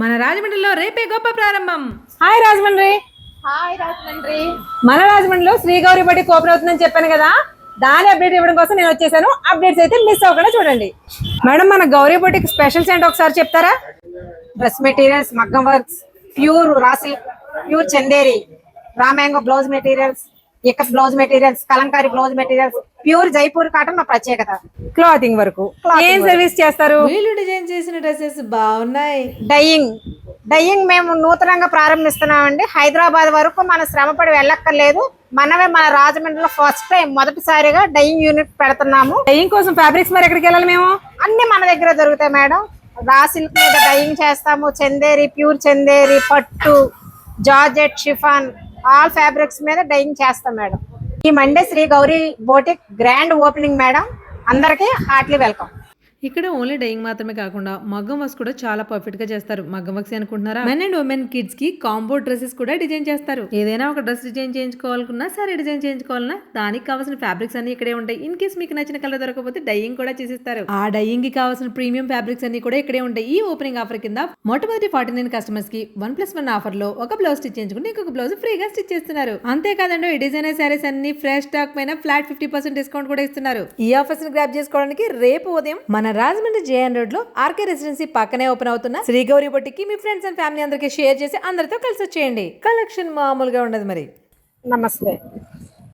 మన రాజమండ్రిలో రేపే గొప్ప ప్రారంభం. హాయ్ రాజమండ్రి. హాయ్ రాజమండ్రి. మన రాజమండ్రిలో శ్రీ గౌరీ బట్టి ఓపెన్ అవుతుందని చెప్పాను కదా దాని అప్డేట్ ఇవ్వడం కోసం నేను వచ్చేసాను. అప్డేట్స్ అయితే మిస్ అవ్వకుండా చూడండి. మేడం మన గౌరీ బొటిక్ స్పెషల్స్ ఏంటో ఒకసారి చెప్తారా? డ్రెస్ మెటీరియల్స్ మగ్గం వర్క్స్ ప్యూర్ రాసి ప్యూర్ చందేరి రామాంగో బ్లౌజ్ మెటీరియల్స్ ఇక blouse materials Kalamkari blouse materials pure Jaipur cotton మా ప్రత్యేకత. క్లాతింగ్ వరకు. ఏం సర్వీస్ చేస్తారు? చేసిన డ్రెస్సెస్ బాగున్నాయి. డయింగ్ డయింగ్ మేము నూతనంగా ప్రారంభిస్తున్నామండి. హైదరాబాద్ వరకు మన శ్రమపడి వెళ్ళక్కర్లేదు. మనమే మన రాజమండ్రిలో ఫస్ట్ టైం మొదటిసారిగా డయింగ్ యూనిట్ పెడుతున్నాము. డైయింగ్ కోసం ఫ్యాబ్రిక్స్ మరి ఎక్కడికి వెళ్ళాలి మేము? అన్ని మన దగ్గర దొరుకుతాయి మేడం. రా సిల్క్ మీద డయింగ్ చేస్తాము. చందేరి ప్యూర్ చందేరి పట్టు జార్జెట్ షిఫాన్ ఆల్ ఫ్యాబ్రిక్స్ మీద డయింగ్ చేస్తాం మేడం. ఈ Monday Shri Gauri boutique grand opening madam. అందరికీ హార్ట్లీ వెల్కమ్ ఇక్కడ ఓన్లీ డైయింగ్ మాత్రమే కాకుండా మగ్గం వర్క్స్ కూడా చాలా పర్ఫెక్ట్గా చేస్తారు. మగ్గం వర్క్స్ అనుకుంటున్నారా? మెన్ అండ్ ఉమెన్ కిడ్స్కి కాంబో డ్రెస్సెస్ కూడా డిజైన్ చేస్తారు. ఏదైనా ఒక డ్రెస్ డిజైన్ చేయించుకోవాలనుకున్నా సరే డిజైన్ చేయించుకోవాలన్నా దానికి కావాల్సిన ఫ్యాబ్రిక్స్ అన్ని ఇక్కడే ఉంటాయి. ఇన్ కేస్ మీకు నచ్చిన కలర్ దొరకకపోతే డైయింగ్ కూడా చేసిస్తారు. ఆ డైయింగ్కి కావాల్సిన ప్రీమియం ఫ్యాబ్రిక్స్ అన్ని కూడా ఇక్కడే ఉంటాయి. ఈ ఓపెనింగ్ ఆఫర్ కింద మొట్టమొదటి ఫార్టీ నైన్ కస్టమర్స్కి వన్ ప్లస్ వన్ ఆఫర్లో ఒక బ్లౌజ్ స్టిచ్ చేయించుకుని ఇంకొక బ్లౌజ్ ఫ్రీగా స్టిచ్ చేస్తున్నారు. అంతేకాదండి ఈ డిజైనర్ శారీస్ అన్ని ఫ్రెష్ స్టాక్ పైన ఫ్లాట్ ఫిఫ్టీ పర్సెంట్ డిస్కౌంట్ కూడా ఇస్తున్నారు. ఈ ఆఫర్స్ని గ్రాప్ చేసుకోవడానికి రేపు ఉదయం మన మన రాజమండ్రి జేఎన్ రోడ్లో ఆర్కే రెసిడెన్సీ పక్కనే ఓపెన్ అవుతున్న శ్రీ గౌరీ బొట్టికి మీ ఫ్రెండ్స్ అండ్ ఫ్యామిలీ అందరికీ షేర్ చేసి అందరితో కలిసి వచ్చేయండి. కలెక్షన్ మామూలుగా ఉండదు మరి. నమస్తే.